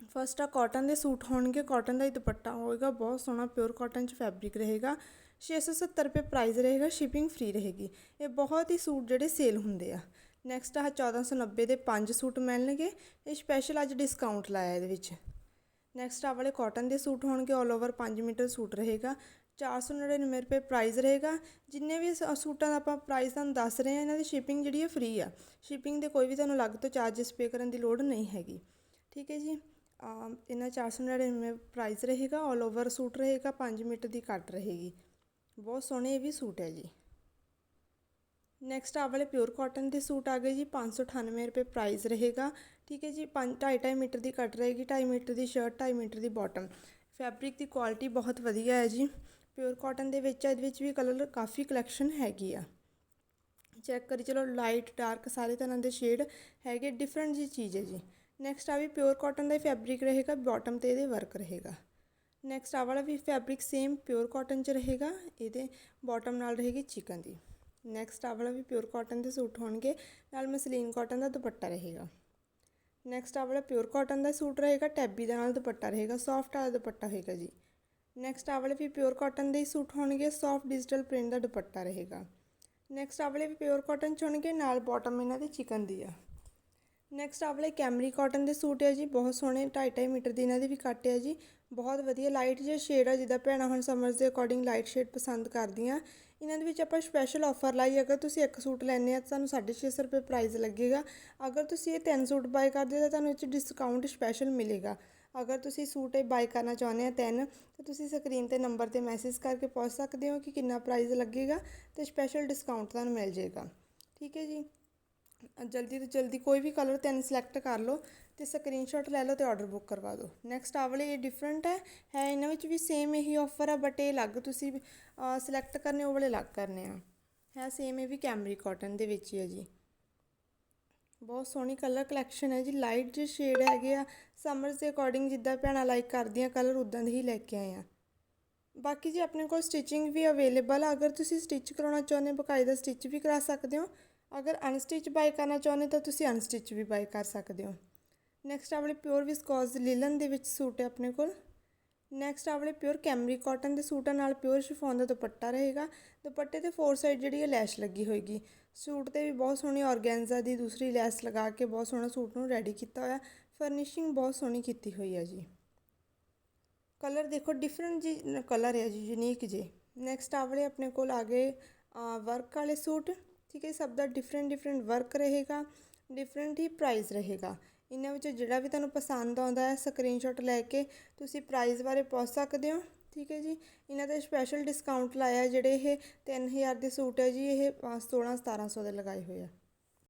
First ਆ cotton ਦੇ suit ਹੋਣਗੇ ਕਾਟਨ ਦਾ ਹੀ ਦੁਪੱਟਾ ਹੋਏਗਾ, ਬਹੁਤ ਸੋਹਣਾ ਪਿਓਰ ਕਾਟਨ 'ਚ ਫੈਬਰਿਕ ਰਹੇਗਾ। 670 ਰੁਪਏ ਪ੍ਰਾਈਸ ਰਹੇਗਾ ਸ਼ਿਪਿੰਗ ਫ੍ਰੀ ਰਹੇਗੀ। ਇਹ ਬਹੁਤ ਹੀ ਸੂਟ ਜਿਹੜੇ ਸੇਲ ਹੁੰਦੇ ਆ। ਨੈਕਸਟ ਆ 1490 ਦੇ ਪੰਜ ਸੂਟ ਮਿਲਣਗੇ, ਇਹ ਸਪੈਸ਼ਲ ਅੱਜ ਡਿਸਕਾਊਂਟ ਲਾਇਆ ਇਹਦੇ ਵਿੱਚ। ਨੈਕਸਟ ਆ ਵਾਲੇ ਕਾਟਨ ਦੇ ਸੂਟ ਹੋਣਗੇ 올 ਓਵਰ 5 ਮੀਟਰ ਸੂਟ ਰਹੇਗਾ। 499 ਰੁਪਏ ਪ੍ਰਾਈਸ ਰਹੇਗਾ। ਜਿੰਨੇ ਵੀ ਸੂਟਾਂ ਦਾ ਆਪਾਂ ਪ੍ਰਾਈਸ ਤੁਹਾਨੂੰ ਦੱਸ ਰਹੇ ਹਾਂ, ਇਹਨਾਂ ਦੀ ਸ਼ਿਪਿੰਗ ਜਿਹੜੀ ਆ ਫ੍ਰੀ ਆ। ਸ਼ਿਪਿੰਗ ਦੇ ਕੋਈ ਵੀ ਤੁਹਾਨੂੰ ਅਲੱਗ ਤੋਂ ਚਾਰजेस ਪੇ ਕਰਨ ਦੀ ਲੋੜ ਨਹੀਂ ਹੈਗੀ। ਠੀਕ ਹੈ ਜੀ? ਇਹਨਾਂ 499 ਪ੍ਰਾਈਸ ਰਹੇਗਾ 올 ਓਵਰ ਸੂਟ ਰਹੇਗਾ 5 ਮੀਟਰ ਦੀ ਕੱਟ ਰਹੇਗੀ। ਬਹੁਤ ਸੋਹਣੇ ਇਹ ਵੀ ਸੂਟ ਹੈ ਜੀ। ਨੈਕਸਟ ਆ ਵਾਲੇ ਪਿਓਰ ਕਾਟਨ ਦੇ ਸੂਟ ਆ ਗਏ ਜੀ 598 ਰੁਪਏ ਪ੍ਰਾਈਸ ਰਹੇਗਾ। ਠੀਕ ਹੈ ਜੀ 5 2.5 ਮੀਟਰ ਦੀ ਕੱਟ ਰਹੇਗੀ 2.5 ਮੀਟਰ ਦੀ ਸ਼ਰਟ 2.5 ਮੀਟਰ ਦੀ ਬਾਟਮ ਫੈਬਰਿਕ ਦੀ ਕੁਆਲਿਟੀ ਬਹੁਤ ਵਧੀਆ ਹੈ ਜੀ। ਪਿਓਰ ਕਾਟਨ ਦੇ ਵਿੱਚ, ਇਹਦੇ ਵਿੱਚ ਵੀ ਕਲਰ ਕਾਫੀ ਕਲੈਕਸ਼ਨ ਹੈਗੀ ਆ। ਚੈੱਕ ਕਰੀ, ਚਲੋ ਲਾਈਟ ਡਾਰਕ ਸਾਰੇ ਤਰ੍ਹਾਂ ਦੇ ਸ਼ੇਡ ਹੈਗੇ ਡਿਫਰੈਂਟ ਜੀ ਚੀਜ਼ ਹੈ ਜੀ। ਨੈਕਸਟ ਆ ਵੀ ਪਿਓਰ ਕਾਟਨ ਦਾ ਹੀ ਫੈਬਰਿਕ ਰਹੇਗਾ ਬਾਟਮ ਤੇ ਇਹਦੇ ਵਰਕ ਰਹੇਗਾ। ਨੈਕਸਟ ਆ ਵਾਲਾ ਵੀ ਫੈਬਰਿਕ ਸੇਮ ਪਿਓਰ ਕਾਟਨ ਚ ਰਹੇਗਾ, ਇਹਦੇ ਬਾਟਮ ਨਾਲ ਰਹੇਗੀ ਚਿਕਨ ਦੀ। ਨੈਕਸਟ ਆ ਵਾਲਾ ਵੀ ਪਿਓਰ ਕਾਟਨ ਦੇ ਸੂਟ ਹੋਣਗੇ, ਨਾਲ ਮਸਲੀਨ ਕਾਟਨ ਦਾ ਦੁਪੱਟਾ ਰਹੇਗਾ। ਨੈਕਸਟ ਆ ਵਾਲਾ ਪਿਓਰ ਕਾਟਨ ਦਾ ਸੂਟ ਰਹੇਗਾ ਟੈਬੀ ਦੇ ਨਾਲ ਦੁਪੱਟਾ ਰਹੇਗਾ ਸੌਫਟ ਵਾਲਾ ਦੁਪੱਟਾ ਹੋਏਗਾ ਜੀ। ਨੈਕਸਟ ਆ ਵਾਲੇ ਵੀ ਪਿਓਰ ਕਾਟਨ ਦੇ ਸੂਟ ਹੋਣਗੇ ਸੌਫਟ ਡਿਜੀਟਲ ਪ੍ਰਿੰਟ ਦਾ ਦੁਪੱਟਾ ਰਹੇਗਾ। ਨੈਕਸਟ ਆ ਵਾਲੇ ਵੀ ਪਿਓਰ ਕਾਟਨ ਚ ਹੋਣਗੇ, ਨਾਲ ਬਾਟਮ ਇਹਨਾਂ ਦੇ ਚਿਕਨ ਦੀ ਆ। ਨੈਕਸਟ ਆ ਕੈਮਰੀ ਕਾਟਨ ਦੇ ਸੂਟ ਹੈ ਜੀ, ਬਹੁਤ ਸੋਹਣੇ 2.5 ਮੀਟਰ ਦੀ ਇਹਨਾਂ ਦੀ ਵੀ ਕੱਟ ਹੈ ਜੀ। ਬਹੁਤ ਵਧੀਆ ਲਾਈਟ ਜਿਹਾ ਸ਼ੇਡ ਆ, ਜਿੱਦਾਂ ਭੈਣਾਂ ਹੁਣ ਸਮਰਸ ਦੇ ਅਕੋਰਡਿੰਗ ਲਾਈਟ ਸ਼ੇਡ ਪਸੰਦ ਕਰਦੀਆਂ। ਇਹਨਾਂ ਦੇ ਵਿੱਚ ਆਪਾਂ ਸਪੈਸ਼ਲ ਆਫਰ ਲਾਈ, ਅਗਰ ਤੁਸੀਂ ਇੱਕ ਸੂਟ ਲੈਣੇ ਆ ਤਾਂ ਤੁਹਾਨੂੰ 650 ਰੁਪਏ ਪ੍ਰਾਈਸ ਲੱਗੇਗਾ। ਅਗਰ ਤੁਸੀਂ ਇਹ ਤਿੰਨ ਸੂਟ ਬਾਈ ਕਰਦੇ ਹੋ ਤਾਂ ਤੁਹਾਨੂੰ ਇਹ 'ਚ ਡਿਸਕਾਊਂਟ ਸਪੈਸ਼ਲ ਮਿਲੇਗਾ। ਅਗਰ ਤੁਸੀਂ ਸੂਟ ਇਹ ਬਾਈ ਕਰਨਾ ਚਾਹੁੰਦੇ ਆ ਤਿੰਨ, ਤਾਂ ਤੁਸੀਂ ਸਕਰੀਨ ਤੇ ਨੰਬਰ ਤੇ ਮੈਸੇਜ ਕਰਕੇ ਪੁੱਛ ਸਕਦੇ ਹੋ ਕਿ ਕਿੰਨਾ ਪ੍ਰਾਈਸ ਲੱਗੇਗਾ ਤੇ ਸਪੈਸ਼ਲ ਡਿਸਕਾਊਂਟ ਤੁਹਾਨੂੰ ਮਿਲ ਜਾਏਗਾ। ਠੀਕ ਹੈ ਜੀ। ਜਲਦੀ ਤੋਂ ਜਲਦੀ ਕੋਈ ਵੀ ਕਲਰ ਤਿੰਨ ਸਿਲੈਕਟ ਕਰ ਲਓ ਅਤੇ ਸਕਰੀਨਸ਼ਾਟ ਲੈ ਲਓ ਅਤੇ ਆਰਡਰ ਬੁੱਕ ਕਰਵਾ ਦਿਓ। ਨੈਕਸਟ ਆ ਵਾਲੇ ਇਹ ਡਿਫਰੈਂਟ ਹੈ ਹੈ ਇਹਨਾਂ ਵਿੱਚ ਵੀ ਸੇਮ ਇਹੀ ਆਫਰ ਆ ਬਟ ਇਹ ਅਲੱਗ ਤੁਸੀਂ ਸਿਲੈਕਟ ਕਰਨੇ, ਉਹ ਵਾਲੇ ਅਲੱਗ ਕਰਨੇ ਆ। ਹੈ ਸੇਮ ਇਹ ਵੀ ਕੈਮਰੀ ਕਾਟਨ ਦੇ ਵਿੱਚ ਹੀ ਹੈ ਜੀ। ਬਹੁਤ ਸੋਹਣੀ ਕਲਰ ਕਲੈਕਸ਼ਨ ਹੈ ਜੀ ਲਾਈਟ ਜਿਹੇ ਸ਼ੇਡ ਹੈਗੇ ਆ ਸਮਰਸ ਦੇ ਅਕੋਰਡਿੰਗ ਜਿੱਦਾਂ ਭੈਣਾਂ ਲਾਈਕ ਕਰਦੀਆਂ ਕਲਰ ਉਦਾਂ ਦੇ ਹੀ ਲੈ ਕੇ ਆਏ ਆ। ਬਾਕੀ ਜੀ ਆਪਣੇ ਕੋਲ ਸਟਿਚਿੰਗ ਵੀ ਅਵੇਲੇਬਲ ਆ, ਅਗਰ ਤੁਸੀਂ ਸਟਿਚ ਕਰਾਉਣਾ ਚਾਹੁੰਦੇ ਹੋ, ਬਕਾਇਦਾ ਸਟਿਚ ਵੀ ਕਰਾ ਸਕਦੇ ਹੋ। ਅਗਰ ਅਨਸਟਿਚ ਬਾਈ ਕਰਨਾ ਚਾਹੁੰਦੇ ਤਾਂ ਤੁਸੀਂ ਅਨਸਟਿਚ ਵੀ ਬਾਈ ਕਰ ਸਕਦੇ ਹੋ। ਨੈਕਸਟ ਆ ਵਾਲੇ ਪਿਓਰ ਵਿਸਕੋਸ ਲਿਲਨ ਦੇ ਵਿੱਚ ਸੂਟ ਹੈ ਆਪਣੇ ਕੋਲ। ਨੈਕਸਟ ਆ ਪਿਓਰ ਕੈਮਰੀ ਕਾਟਨ ਦੇ ਸੂਟਾਂ ਨਾਲ ਪਿਓਰ ਸ਼ਿਫੋਨ ਦਾ ਦੁਪੱਟਾ ਰਹੇਗਾ। ਦੁਪੱਟੇ ਤੇ ਫੋਰ ਸਾਈਡ ਜਿਹੜੀ ਹੈ ਲੈਸ਼ ਲੱਗੀ ਹੋਏਗੀ। ਸੂਟ ਤੇ ਵੀ ਬਹੁਤ ਸੋਹਣੀ ਔਰਗੈਂਜ਼ਾ ਦੀ ਦੂਸਰੀ ਲੈਸ ਲਗਾ ਕੇ ਬਹੁਤ ਸੋਹਣਾ ਸੂਟ ਨੂੰ ਰੈਡੀ ਕੀਤਾ ਹੋਇਆ। ਫਰਨਿਸ਼ਿੰਗ ਬਹੁਤ ਸੋਹਣੀ ਕੀਤੀ ਹੋਈ ਹੈ ਜੀ। ਕਲਰ ਦੇਖੋ ਡਿਫਰੈਂਟ ਜੀ ਕਲਰ ਹੈ ਜੀ ਯੂਨੀਕ ਜੀ। ਨੈਕਸਟ ਆ ਵਾਲੇ ਆਪਣੇ ਕੋਲ ਆ ਗਏ ਵਰਕ ਵਾਲੇ ਸੂਟ। ਠੀਕ ਹੈ ਸਭ ਦਾ ਡਿਫਰੈਂਟ ਡਿਫਰੈਂਟ ਵਰਕ ਰਹੇਗਾ ਡਿਫਰੈਂਟ ਹੀ ਪ੍ਰਾਈਸ ਰਹੇਗਾ। ਇਹਨਾਂ ਵਿੱਚੋਂ ਜਿਹੜਾ ਵੀ ਤੁਹਾਨੂੰ ਪਸੰਦ ਆਉਂਦਾ ਹੈ ਸਕਰੀਨਸ਼ਾਟ ਲੈ ਕੇ ਤੁਸੀਂ ਪ੍ਰਾਈਸ ਬਾਰੇ ਪੁੱਛ ਸਕਦੇ ਹੋ, ਠੀਕ ਹੈ ਜੀ। ਇਹਨਾਂ ਦਾ ਸਪੈਸ਼ਲ ਡਿਸਕਾਊਂਟ ਲਾਇਆ, ਜਿਹੜੇ ਇਹ 3000 ਦੇ ਸੂਟ ਹੈ ਜੀ, ਇਹ 16 1700 ਦੇ ਲਗਾਏ ਹੋਏ ਆ।